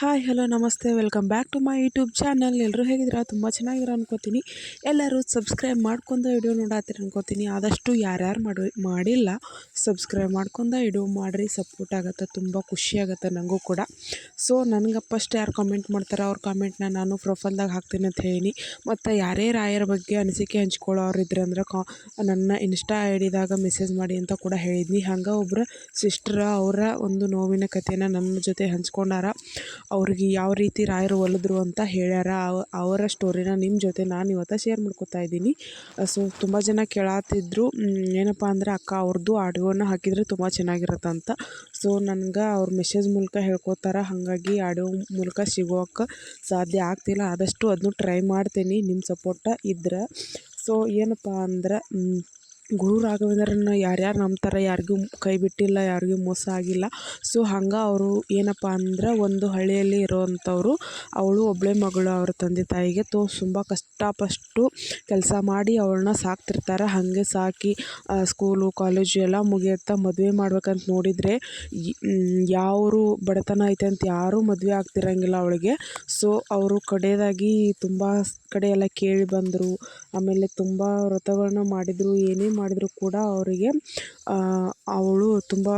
Hi, hello, ನಮಸ್ತೆ. Welcome back to my YouTube channel. ಎಲ್ಲರೂ ಹೇಗಿದ್ದೀರಾ? ತುಂಬ ಚೆನ್ನಾಗಿರೋ ಅನ್ಕೋತೀನಿ. ಎಲ್ಲರೂ ಸಬ್ಸ್ಕ್ರೈಬ್ ಮಾಡ್ಕೊಂಡ ವಿಡಿಯೋ ನೋಡತ್ತೀರಿ ಅನ್ಕೋತೀನಿ. ಆದಷ್ಟು ಯಾರ್ಯಾರು ಮಾಡಿ, ಮಾಡಿಲ್ಲ, ಸಬ್ಸ್ಕ್ರೈಬ್ ಮಾಡ್ಕೊಂಡು ವಿಡಿಯೋ ಮಾಡಿರಿ. ಸಪೋರ್ಟ್ ಆಗುತ್ತೆ, ತುಂಬ ಖುಷಿ ಆಗುತ್ತೆ ನನಗೂ ಕೂಡ. ಸೊ ನನಗೆ ಫಸ್ಟ್ ಯಾರು ಕಾಮೆಂಟ್ ಮಾಡ್ತಾರೆ ಅವ್ರ ಕಾಮೆಂಟ್ನ ನಾನು ಪ್ರೊಫೈಲ್ದಾಗ ಹಾಕ್ತೀನಿ ಅಂತ ಹೇಳಿ ಮತ್ತು ಯಾರೇ ರಾಯರ ಬಗ್ಗೆ ಅನಿಸಿಕೆ ಹಂಚ್ಕೊಳ್ಳೋರು ಇದ್ರೆ ಅಂದ್ರೆ ಕಾ, ನನ್ನ ಇನ್ಸ್ಟಾ ಐ ಡಿದಾಗ ಮೆಸೇಜ್ ಮಾಡಿ ಅಂತ ಕೂಡ ಹೇಳಿದ್ನಿ. ಹಂಗೆ ಒಬ್ಬರು ಸಿಸ್ಟ್ರ ಅವರ ಒಂದು ನೋವಿನ ಕಥೆನ ನನ್ನ ಜೊತೆ ಹಂಚ್ಕೊಂಡಾರ. ಅವ್ರಿಗೆ ಯಾವ ರೀತಿ ರಾಯರು ಒಲಿದ್ರು ಅಂತ ಹೇಳ್ಯಾರ. ಅವ, ಅವರ ಸ್ಟೋರಿನ ನಿಮ್ಮ ಜೊತೆ ನಾನು ಇವತ್ತು ಶೇರ್ ಮಾಡ್ಕೊತಾ ಇದ್ದೀನಿ. ಸೊ ತುಂಬ ಜನ ಕೇಳಾತಿದ್ರು ಏನಪ್ಪ ಅಂದ್ರೆ ಅಕ್ಕ ಅವ್ರದ್ದು ಆಡಿಯೋನ ಹಾಕಿದರೆ ತುಂಬ ಚೆನ್ನಾಗಿರುತ್ತೆ ಅಂತ. ಸೊ ನನಗೆ ಅವ್ರ ಮೆಸೇಜ್ ಮೂಲಕ ಹೇಳ್ಕೊತಾರೆ. ಹಾಗಾಗಿ ಆಡಿಯೋ ಮೂಲಕ ಸಿಗೋಕ್ಕೆ ಸಾಧ್ಯ ಆಗ್ತಿಲ್ಲ. ಆದಷ್ಟು ಅದನ್ನು ಟ್ರೈ ಮಾಡ್ತೀನಿ ನಿಮ್ಮ ಸಪೋರ್ಟ ಇದ್ರೆ. ಸೊ ಏನಪ್ಪ ಅಂದ್ರೆ ಗುರು ರಾಘವೇಂದ್ರನ್ನ ಯಾರ್ಯಾರು ನಂಬ್ತಾರೆ, ಯಾರಿಗೂ ಕೈ ಬಿಟ್ಟಿಲ್ಲ, ಯಾರಿಗೂ ಮೋಸ ಆಗಿಲ್ಲ. ಸೊ ಹಂಗೆ ಅವರು ಏನಪ್ಪ ಅಂದ್ರೆ ಒಂದು ಹಳ್ಳಿಯಲ್ಲಿ ಇರೋವಂಥವ್ರು, ಅವಳು ಒಬ್ಬಳೆ ಮಗಳು, ಅವ್ರ ತಂದೆ ತಾಯಿಗೆ ತೋ ತುಂಬ ಕಷ್ಟಪಟ್ಟು ಕೆಲಸ ಮಾಡಿ ಅವಳನ್ನ ಸಾಕ್ತಿರ್ತಾರೆ. ಹಾಗೆ ಸಾಕಿ ಸ್ಕೂಲು ಕಾಲೇಜು ಎಲ್ಲ ಮುಗಿಯುತ್ತಾ ಮದುವೆ ಮಾಡ್ಬೇಕಂತ ನೋಡಿದರೆ ಯಾವರು ಬಡತನ ಐತೆ ಅಂತ ಯಾರೂ ಮದುವೆ ಆಗ್ತಿರಂಗಿಲ್ಲ ಅವಳಿಗೆ. ಸೊ ಅವರು ಕಡೆಯದಾಗಿ ತುಂಬ ಕಡೆ ಎಲ್ಲ ಕೇಳಿ ಬಂದರು, ಆಮೇಲೆ ತುಂಬ ವ್ರತಗಳನ್ನ ಮಾಡಿದರು, ಏನೇ ಮಾಡಿದರೂ ಕೂಡ ಅವರಿಗೆ ಅವಳು ತುಂಬ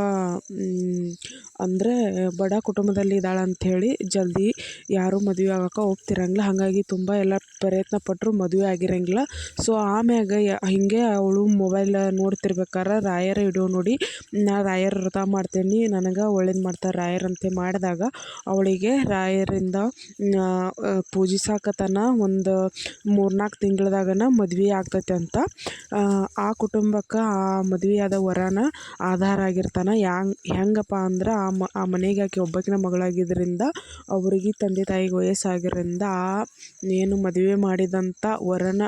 ಅಂದರೆ ಬಡ ಕುಟುಂಬದಲ್ಲಿ ಇದ್ದಾಳೆ ಅಂಥೇಳಿ ಜಲ್ದಿ ಯಾರೂ ಮದುವೆ ಆಗೋಕೆ ಹೋಗ್ತಿರಂಗಿಲ್ಲ. ಹಾಗಾಗಿ ತುಂಬ ಎಲ್ಲ ಪ್ರಯತ್ನ ಪಟ್ಟರು ಮದುವೆ ಆಗಿರಂಗಿಲ್ಲ. ಸೊ ಆಮ್ಯಾಗ ಹೀಗೆ ಅವಳು ಮೊಬೈಲ್ ನೋಡ್ತಿರ್ಬೇಕಾರೆ ರಾಯರ ವಿಡಿಯೋ ನೋಡಿ, ನಾ ರಾಯರ ವ್ರತ ಮಾಡ್ತೀನಿ, ನನಗೆ ಒಳ್ಳೇದು ಮಾಡ್ತಾರೆ ರಾಯರಂತೆ ಮಾಡಿದಾಗ ಅವಳಿಗೆ ರಾಯರಿಂದ ಪೂಜಿಸಾಕತನ ಒಂದು ಮೂರ್ನಾಲ್ಕು ತಿಂಗಳದಾಗನ ಮದುವೆ ಆಗ್ತೈತೆ ಅಂತ, ಆ ಕುಟುಂಬಕ್ಕೆ ಆ ಮದುವೆಯಾದ ವರನ ಆಧಾರ ಆಗಿರ್ತಾನೆ. ಯಾಂಗ್, ಹೆಂಗಪ್ಪ ಅಂದ್ರೆ ಆ ಮ, ಆ ಮನೆಗೆ ಆಕೆ ಒಬ್ಬಾಕಿನ ಮಗಳಾಗಿದ್ದರಿಂದ ಅವ್ರಿಗೆ ತಂದೆ ತಾಯಿಗೆ ವಯಸ್ಸಾಗಿರೋದ್ರಿಂದ ಆ ಏನು ಮದುವೆ ಮಾಡಿದಂಥ ವರನ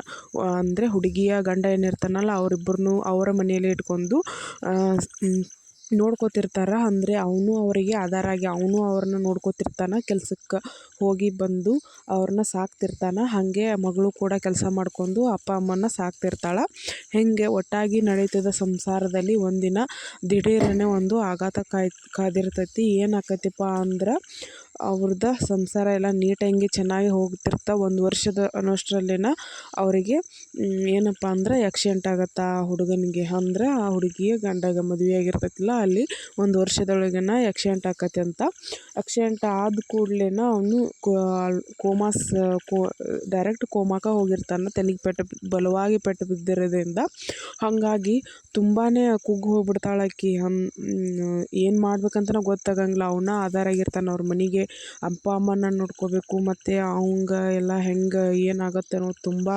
ಅಂದರೆ ಹುಡುಗಿಯ ಗಂಡ ಏನಿರ್ತಾನಲ್ಲ ಅವರಿಬ್ಬರನ್ನೂ ಅವರ ಮನೆಯಲ್ಲೇ ಇಟ್ಕೊಂಡು ನೋಡ್ಕೊತಿರ್ತಾರೆ ಅಂದರೆ ಅವನು ಅವರಿಗೆ ಆಧಾರಾಗಿ ಅವನು ಅವ್ರನ್ನ ನೋಡ್ಕೊತಿರ್ತಾನೆ, ಕೆಲ್ಸಕ್ಕೆ ಹೋಗಿ ಬಂದು ಅವ್ರನ್ನ ಸಾಕ್ತಿರ್ತಾನೆ. ಹಾಗೆ ಮಗಳು ಕೂಡ ಕೆಲಸ ಮಾಡ್ಕೊಂಡು ಅಪ್ಪ ಅಮ್ಮನ ಸಾಕ್ತಿರ್ತಾಳೆ. ಹೀಗೆ ಒಟ್ಟಾಗಿ ನಡೀತಿದ್ದ ಸಂಸಾರದಲ್ಲಿ ಒಂದಿನ ದಿಢೀರನೆ ಒಂದು ಆಘಾತ ಕಾಯ್, ಕಾದಿರ್ತೈತಿ. ಏನು ಅಂದ್ರೆ ಅವ್ರದ್ದು ಸಂಸಾರ ಎಲ್ಲ ನೀಟಾಗಿ ಚೆನ್ನಾಗಿ ಹೋಗ್ತಿರ್ತಾ ಒಂದು ವರ್ಷದ ಅನ್ನೋಷ್ಟರಲ್ಲೇನ ಅವರಿಗೆ ಏನಪ್ಪ ಅಂದ್ರೆ ಆ್ಯಕ್ಸಿಡೆಂಟ್ ಆಗತ್ತೆ ಆ ಹುಡುಗನಿಗೆ ಅಂದ್ರೆ ಆ ಹುಡುಗಿಯ ಗಂಡಗ ಮದುವೆ ಆಗಿರ್ತೈತಲ್ಲ, ಅಲ್ಲಿ ಒಂದು ವರ್ಷದೊಳಗೇನ ಆ್ಯಕ್ಸಿಡೆಂಟ್ ಆಕತಿ ಅಂತ. ಆ್ಯಕ್ಸಿಡೆಂಟ್ ಆದ ಕೂಡಲೇನ ಅವನು ಕೋಮಾಸ್, ಕೋ ಡೈರೆಕ್ಟ್ ಕೋಮಾಕ ಹೋಗಿರ್ತಾನೆ ತಲೆಗೆ ಪೆಟ್ಟು, ಬಲವಾಗಿ ಪೆಟ್ಟು ಬಿದ್ದಿರೋದ್ರಿಂದ. ಹಾಗಾಗಿ ತುಂಬಾ ಕುಗ್ಗು ಹೋಗ್ಬಿಡ್ತಾಳೆ ಆಕಿ. ಹನ್ ಏನು ಮಾಡ್ಬೇಕಂತನೇ ಗೊತ್ತಾಗಂಗಿಲ್ಲ. ಅವನ ಆಧಾರ ಆಗಿರ್ತಾನೆ ಅವ್ರ ಮನೆಗೆ. ಅಪ್ಪ, ಅಮ್ಮನ ನೋಡ್ಕೋಬೇಕು, ಮತ್ತು ಅವಂಗ ಎಲ್ಲ ಹೆಂಗೆ ಏನಾಗುತ್ತೆ ಅನ್ನೋದು ತುಂಬ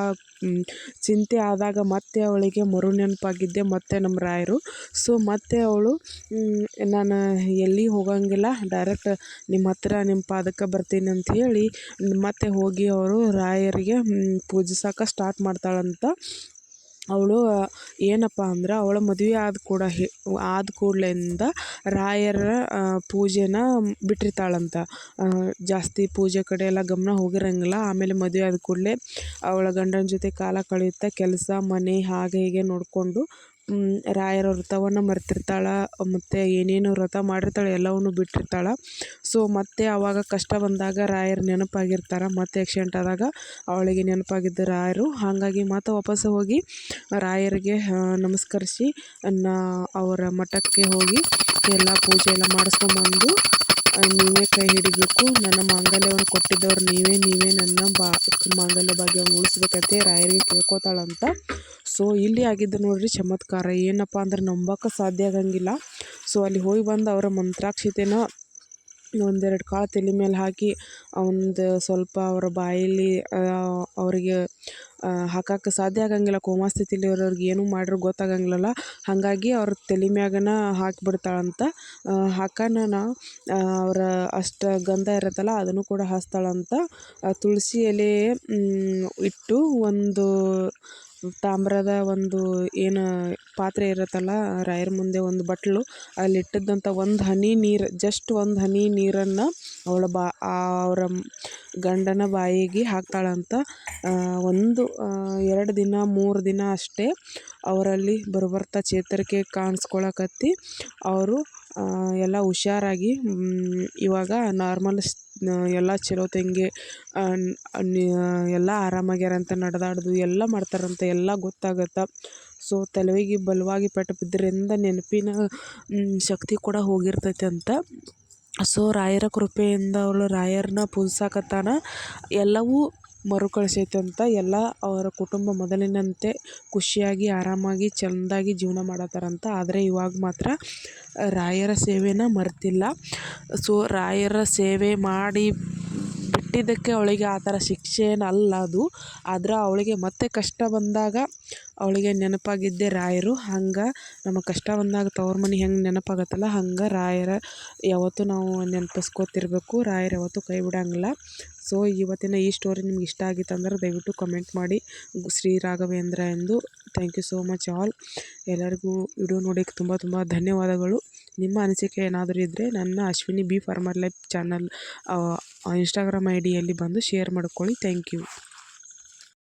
ಚಿಂತೆ ಆದಾಗ ಮತ್ತೆ ಅವಳಿಗೆ ಮರು ನೆನಪಾಗಿದ್ದೆ ಮತ್ತೆ ನಮ್ಮ ರಾಯರು. ಸೊ ಮತ್ತೆ ಅವಳು ನಾನು ಎಲ್ಲಿ ಹೋಗಂಗಿಲ್ಲ ಡೈರೆಕ್ಟ್ ನಿಮ್ಮ ಹತ್ರ ನಿಮ್ಮ ಪಾದಕ್ಕೆ ಬರ್ತೀನಿ ಅಂತ ಹೇಳಿ ಮತ್ತೆ ಹೋಗಿ ಅವರು ರಾಯರಿಗೆ ಪೂಜಿಸಕ್ಕೆ ಸ್ಟಾರ್ಟ್ ಮಾಡ್ತಾಳಂತ. ಅವಳು ಏನಪ್ಪ ಅಂದ್ರೆ ಅವಳ ಮದುವೆ ಆದ ಕೂಡ ಹೆ, ಆದ ಕೂಡಲಿಂದ ರಾಯರ ಪೂಜೆನ ಬಿಟ್ಟಿರ್ತಾಳಂತ. ಜಾಸ್ತಿ ಪೂಜೆ ಕಡೆ ಎಲ್ಲ ಗಮನ ಹೋಗಿರಂಗಿಲ್ಲ. ಆಮೇಲೆ ಮದುವೆ ಆದ ಕೂಡಲೇ ಅವಳ ಗಂಡನ ಜೊತೆ ಕಾಲ ಕಳೆಯುತ್ತಾ ಕೆಲಸ, ಮನೆ ಹಾಗೆ ಹೀಗೆ ನೋಡಿಕೊಂಡು ರಾಯರ ವ್ರತವನ್ನು ಮರೆತಿರ್ತಾಳೆ, ಮತ್ತು ಏನೇನು ವ್ರತ ಮಾಡಿರ್ತಾಳೆ ಎಲ್ಲವನ್ನು ಬಿಟ್ಟಿರ್ತಾಳೆ. ಸೊ ಮತ್ತೆ ಆವಾಗ ಕಷ್ಟ ಬಂದಾಗ ರಾಯರು ನೆನಪಾಗಿರ್ತಾರೆ, ಮತ್ತೆ ಆಕ್ಸಿಡೆಂಟ್ ಆದಾಗ ಅವಳಿಗೆ ನೆನಪಾಗಿದ್ದ ರಾಯರು. ಹಾಗಾಗಿ ಮತ್ತೆ ವಾಪಸ್ಸು ಹೋಗಿ ರಾಯರಿಗೆ ನಮಸ್ಕರಿಸಿ ನಾ ಅವರ ಮಠಕ್ಕೆ ಹೋಗಿ ಎಲ್ಲ ಪೂಜೆ ಎಲ್ಲ ಮಾಡಿಸ್ಕೊಂಬಂದು ನೀವೇ ಕೈ ಹಿಡಿಬೇಕು. ನನ್ನ ಮಾಂಗಲ್ಯವನ್ನು ಕೊಟ್ಟಿದ್ದವ್ರು ನೀವೇ ನೀವೇ ನನ್ನ ಬಾ, ಮಾಂಗಲ್ಯ ಭಾಗ್ಯವನ್ನು ಉಳಿಸ್ಬೇಕಂತೆ ರಾಯರಿಗೆ ಕೇಳ್ಕೊತಾಳಂತ. ಸೊ ಇಲ್ಲಿ ಆಗಿದ್ದು ನೋಡ್ರಿ ಚಮತ್ಕಾರ. ಏನಪ್ಪ ಅಂದ್ರೆ ನಂಬಕ್ಕೆ ಸಾಧ್ಯ ಆಗಂಗಿಲ್ಲ. ಸೊ ಅಲ್ಲಿ ಹೋಗಿ ಬಂದು ಅವರ ಮಂತ್ರಾಕ್ಷತೆನ ಒಂದೆರಡು ಕಾಳು ತಲೆ ಮೇಲೆ ಹಾಕಿ ಒಂದು ಸ್ವಲ್ಪ ಅವರ ಬಾಯಲ್ಲಿ ಅವರಿಗೆ ಹಾಕಕ್ಕೆ ಸಾಧ್ಯ ಆಗಂಗಿಲ್ಲ. ಕೋಮಾ ಸ್ಥಿತಿಲಿ ಇರೋರ್ಗೆ ಏನೂ ಮಾಡಿದ್ರು ಗೊತ್ತಾಗಂಗಿಲ್ಲಲ್ಲ. ಹಾಗಾಗಿ ಅವ್ರ ತಲೆ ಮ್ಯಾಗನ ಹಾಕಿಬಿಡ್ತಾಳಂತ ಹಾಕನ ಅವರ ಅಷ್ಟು ಗಂಧ ಇರುತ್ತಲ್ಲ ಅದನ್ನು ಕೂಡ ಹಚ್ತಾಳಂತ ತುಳಸಿ ಎಲೆ ಇಟ್ಟು ಒಂದು ತಾಮ್ರದ ಒಂದು ಏನು ಪಾತ್ರೆ ಇರುತ್ತಲ್ಲ ರಾಯರ ಮುಂದೆ ಒಂದು ಬಟ್ಟಲು ಅಲ್ಲಿ ಇಟ್ಟಿದ್ದಂಥ ಒಂದು ಹನಿ ನೀರು ಜಸ್ಟ್ ಒಂದು ಹನಿ ನೀರನ್ನು ಅವಳ ಬಾ ಅವರ ಗಂಡನ ಬಾಯಿಗೆ ಹಾಕ್ತಾಳಂತ ಒಂದು ಎರಡು ದಿನ, ಮೂರು ದಿನ ಅಷ್ಟೇ ಅವರಲ್ಲಿ ಬರುಬರ್ತಾ ಚೇತರಿಕೆ ಕಾಣಿಸ್ಕೊಳಕತ್ತಿ, ಅವರು ಎಲ್ಲ ಹುಷಾರಾಗಿ ಇವಾಗ ನಾರ್ಮಲ್ ಎಲ್ಲ ಚಲೋ ತಂಗೆ ಎಲ್ಲ ಆರಾಮಾಗ್ಯಾರಂತ ನಡೆದಾಡೋದು, ಎಲ್ಲ ಮಾಡ್ತಾರಂತ ಎಲ್ಲ ಗೊತ್ತಾಗತ್ತೆ. ಸೊ ತಲೆಗೆ ಬಲವಾಗಿ ಪೆಟ್ಟು ಬಿದ್ದರಿಂದ ನೆನಪಿನ ಶಕ್ತಿ ಕೂಡ ಹೋಗಿರ್ತೈತೆ ಅಂತ. ಸೊ ರಾಯರ ಕೃಪೆಯಿಂದ ಅವಳು ರಾಯರನ್ನ ಪೂಜಿಸಕತ್ತಾನ ಎಲ್ಲವೂ ಮರುಕಳಿಸೈತೆ ಅಂತ ಎಲ್ಲ ಅವರ ಕುಟುಂಬ ಮೊದಲಿನಂತೆ ಖುಷಿಯಾಗಿ, ಆರಾಮಾಗಿ, ಚೆಂದಾಗಿ ಜೀವನ ಮಾಡತ್ತಾರಂತ ಆದರೆ ಇವಾಗ ಮಾತ್ರ ರಾಯರ ಸೇವೆನ ಮರೆತಿಲ್ಲ. ಸೊ ರಾಯರ ಸೇವೆ ಮಾಡಿ ಬಿಟ್ಟಿದ್ದಕ್ಕೆ ಅವಳಿಗೆ ಆ ಥರ ಶಿಕ್ಷೆ ಏನಲ್ಲ ಅದು. ಆದ್ರೆ ಅವಳಿಗೆ ಮತ್ತೆ ಕಷ್ಟ ಬಂದಾಗ ಅವಳಿಗೆ ನೆನಪಾಗಿದ್ದೇ ರಾಯರು. ಹಂಗೆ ನಮಗೆ ಕಷ್ಟ ಬಂದಾಗ ತವ್ರ ಮನೆ ಹೆಂಗೆ ನೆನಪಾಗತ್ತಲ್ಲ, ಹಂಗೆ ರಾಯರ ಯಾವತ್ತೂ ನಾವು ನೆನಪಿಸ್ಕೋತಿರ್ಬೇಕು. ರಾಯರು ಯಾವತ್ತೂ ಕೈ ಬಿಡಂಗಿಲ್ಲ. ಸೊ ಇವತ್ತಿನ ಈ ಸ್ಟೋರಿ ನಿಮ್ಗೆ ಇಷ್ಟ ಆಗಿತ್ತು ಅಂದ್ರೆ ದಯವಿಟ್ಟು ಕಮೆಂಟ್ ಮಾಡಿ. ಶ್ರೀ ರಾಘವೇಂದ್ರ ಎಂದು. Thank you so much all ಎಲ್ಲರಿಗೂ ವಿಡಿಯೋ ನೋಡಿಕ್ಕೆ ತುಂಬ ತುಂಬ ಧನ್ಯವಾದಗಳು. ನಿಮ್ಮ ಅನಿಸಿಕೆ ಏನಾದರೂ ಇದ್ದರೆ ನನ್ನ Ashwini B farmer life channel Instagram I ಡಿಯಲ್ಲಿ ಬಂದು ಶೇರ್ ಮಾಡ್ಕೊಳ್ಳಿ. Thank you